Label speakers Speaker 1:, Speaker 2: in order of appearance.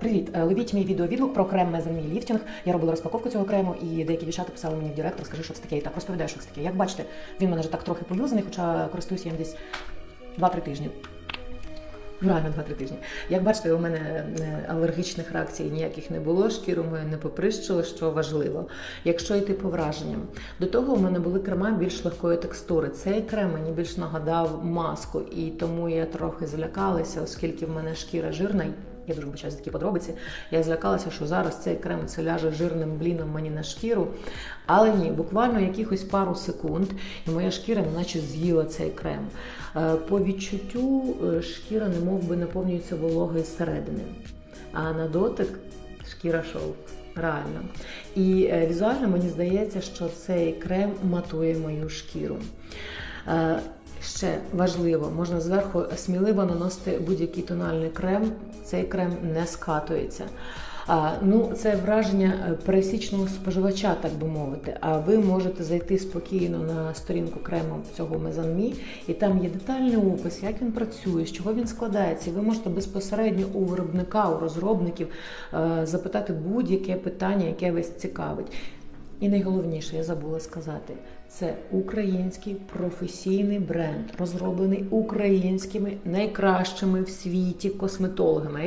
Speaker 1: Привіт, Е, ловіть мій відеовідгук про крем Мезен Мій ліфтінг. Я робила розпаковку цього крему, і деякі дівчата писали мені в директ, розкажи, що це таке. І так розповідаю, що це таке. Як бачите, він мене вже так трохи поюзаний, хоча користуюся їм десь 2-3 тижні. Ну, Реально 2-3 тижні. Як бачите, у мене е, алергічних реакцій ніяких не було, шкіру мою не поприщило, що важливо. Якщо йти по враженням, до того у мене були крема більш легкої текстури. Цей крем мені більш нагадав маску, і тому я трохи злякалася, оскільки в мене шкіра жирна. Я дуже вибачаю такі подробиці. Я злякалася, що зараз цей крем це ляже жирним бліном мені на шкіру. Але ні, буквально якихось пару секунд, і моя шкіра наче з'їла цей крем. Е, По відчуттю е, шкіра немов би наповнюється вологою зсередини. А на дотик шкіра шовк. Реально. І е, візуально мені здається, що цей крем матує мою шкіру. Ще важливо, можна зверху сміливо наносити будь-який тональний крем. Цей крем не скатується. А, ну, це враження е, пересічного споживача, так би мовити. А ви можете зайти спокійно на сторінку крему цього Мезанмі, і там є детальний опис, як він працює, з чого він складається. Ви можете безпосередньо у виробника, у розробників е, запитати будь-яке питання, яке вас цікавить. І найголовніше, я забула сказати, це український професійний бренд, розроблений українськими найкращими в світі косметологами.